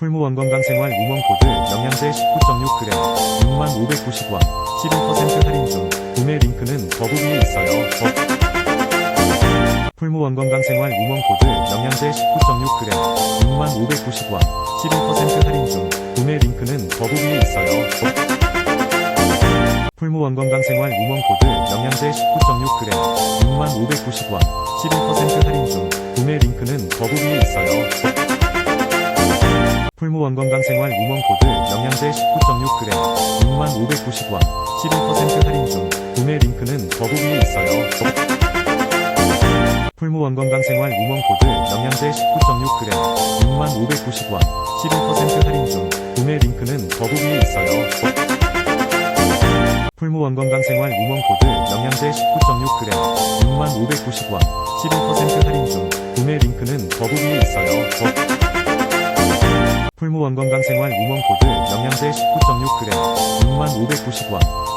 풀무원 건강생활 우먼 코드 영양제 19.6g 6590원 11% 할인 중 구매 링크는 더보기 에 있어요. 더- 풀무원 건강생활 우먼 코드 영양제 19.6g 6590원 11% 할인 중 구매 링크는 더보기 에 있어요. 더- 풀무원 건강생활 우먼 코드 영양제 19.6g 6590원 11% 할인 중 구매 링크는 더보기 에 있어요. 더- 풀무원 건강생활 우먼 코드 영양제 19.6g 6590원 11% 할인 중 구매 링크는 더보기 에 있어요. 더- 풀무원 건강생활 우먼 코드 영양제 19.6g 6590원 11% 할인 중 구매 링크는 더보기 에 있어요. 더- 풀무원 건강생활 우먼 코드 영양제 19.6g 6590원 11% 할인 중 구매 링크는 더보기에 있어요. 더- 풀무원 건강생활 우먼 코드 영양제 19.6g 6590원